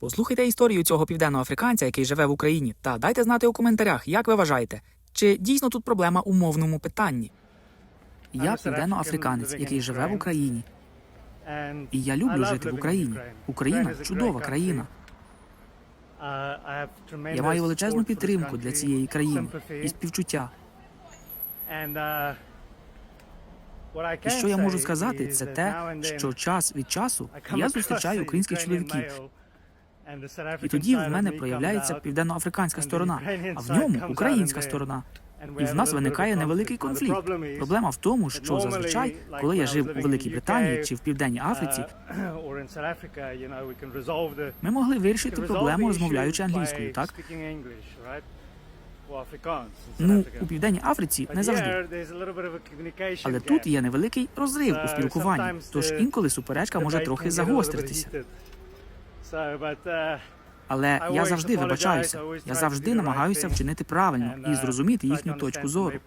Послухайте історію цього південноафриканця, який живе в Україні, та дайте знати у коментарях, як ви вважаєте, чи дійсно тут проблема у мовному питанні. Я південноафриkanець, який живе в Україні, і я люблю жити в Україні. Україна чудова країна. Я маю величезну підтримку для цієї країни і співчуття. І що я можу сказати, це те, що час від часу я зустрічаю українських чоловіків, і тоді в мене проявляється південноафриканська сторона, а в ньому українська сторона. І в нас виникає невеликий конфлікт. Проблема в тому, що зазвичай, коли я жив у Великій Британії чи в Південній Африці, ми могли вирішити проблему, розмовляючи англійською, так? Ну, у Південній Африці не завжди. Але тут є невеликий розрив у спілкуванні, тож інколи суперечка може трохи загостритися. Але я завжди вибачаюся. Я завжди намагаюся вчинити правильно і зрозуміти їхню точку зору.